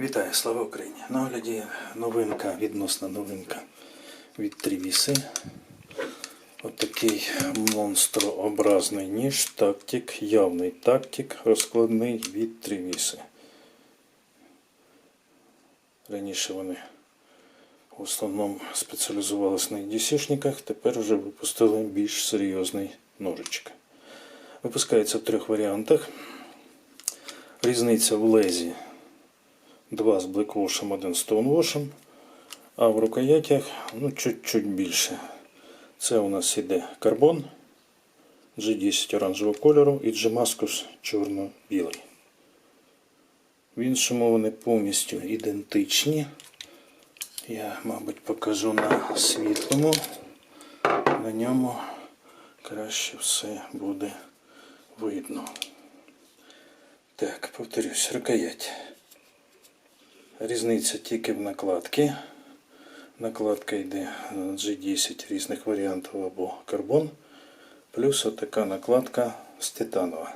Вітаю, слава Україні! На огляді новинка, відносна новинка від Трівіси. Отакий монстрообразний ніж, тактик, явний тактик, розкладний від Трівіси. Раніше вони в основному спеціалізувалися на DC-шниках, тепер вже випустили більш серйозний ножичок. Випускається в трьох варіантах. Різниця в лезі Два з блеквошем, один з стоунвошем, а в рукоятях ну, чуть-чуть більше. Це у нас іде карбон G10 оранжевого кольору і G-Mascus чорно-білий. В іншому вони повністю ідентичні. Я, мабуть, покажу на світлому. На ньому краще все буде видно. Так, повторюсь, рукоять. Різниця тільки в накладці. Накладка йде G10 різних варіантів або карбон. Плюс отака накладка з титанова.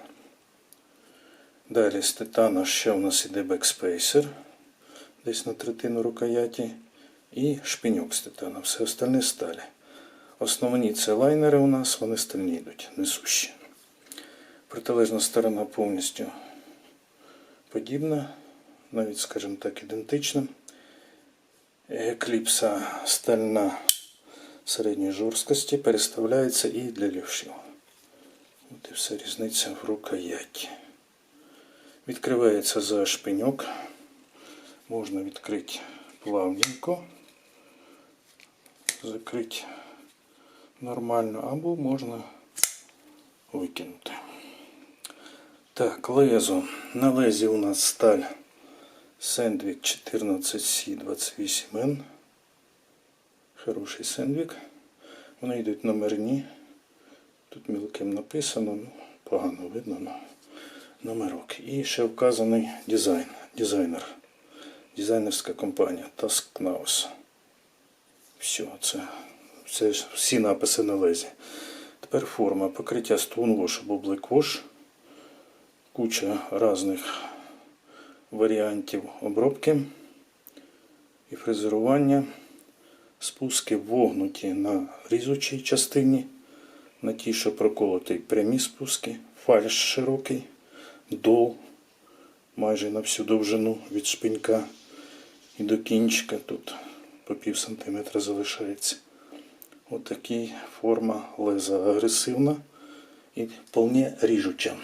Далі з титану ще у нас іде бекспейсер. Десь на третину рукояті. І шпиньок з титану. Все остальне сталі. Основні це лайнери у нас, вони стальні йдуть, несущі. Протилежна сторона повністю подібна навіть, скажімо так, ідентична. Екліпса стальна середньої жорсткості переставляється і для лівшів. От і вся різниця в рукояті. Відкривається за шпиньок. Можна відкрити плавненько, закрити нормально, або можна викинути. Так, лезо. На лезі у нас сталь Сендвік 14C28N. Хороший сендвік. Вони йдуть номерні. Тут мілким написано, ну, погано видно, ну, номерок. І ще вказаний дизайн, дизайнер. Дизайнерська компанія Tasknaus. Все, це, це всі написи на лезі. Тепер форма покриття Stonewash або Blackwash. Куча різних варіантів обробки і фрезерування. Спуски вогнуті на різучій частині, на тій, що проколоті прямі спуски, фальш широкий, дол майже на всю довжину від шпинька і до кінчика тут по пів сантиметра залишається. Отакий форма леза агресивна і вполне ріжуча.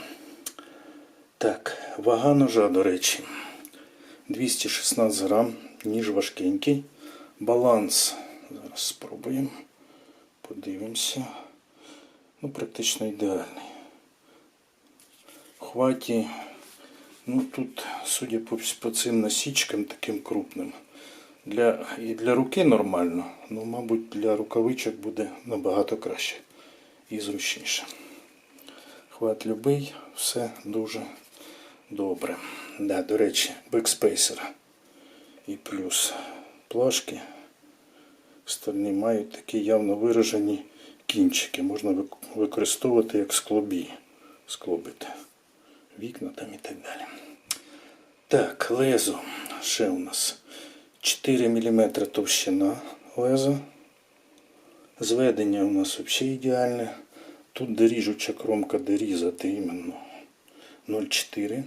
Так, вага ножа, до речі, 216 грам, ніж важкенький. Баланс. Зараз спробуємо. Подивимося. Ну, практично ідеальний. Хваті, ну тут, судя по, по цим насічкам таким крупним, для, і для руки нормально, ну, мабуть, для рукавичок буде набагато краще і зручніше. Хват любий, все дуже добре. Да, до речі, бекспейсер і плюс плашки стальні мають такі явно виражені кінчики. Можна використовувати як склобі. Склобити вікна там і так далі. Так, лезо. Ще у нас 4 мм товщина леза. Зведення у нас взагалі ідеальне. Тут де ріжуча кромка, де різати іменно 0,4.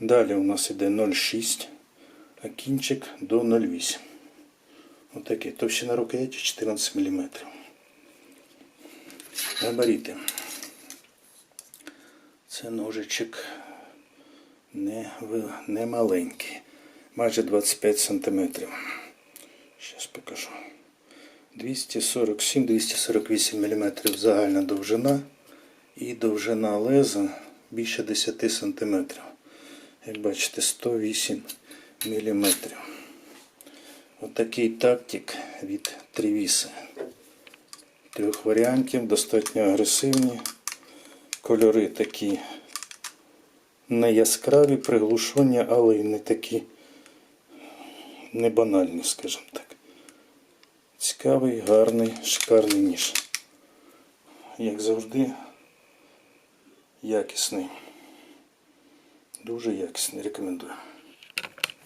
Далі у нас іде 0,6, а кінчик до 0,8. Отакий. Товщина рукояті 14 мм. Габаріти. Це ножичок не, не маленький. Майже 25 см. Зараз покажу. 247-248 мм загальна довжина і довжина леза більше 10 см. Як бачите, 108 мм. Отакий тактик від Трівіси. Трьох варіантів, достатньо агресивні. Кольори такі не яскраві, приглушені, але й не такі не банальні, скажімо так. Цікавий, гарний, шикарний ніж. Як завжди, якісний. Дуже якісний, рекомендую.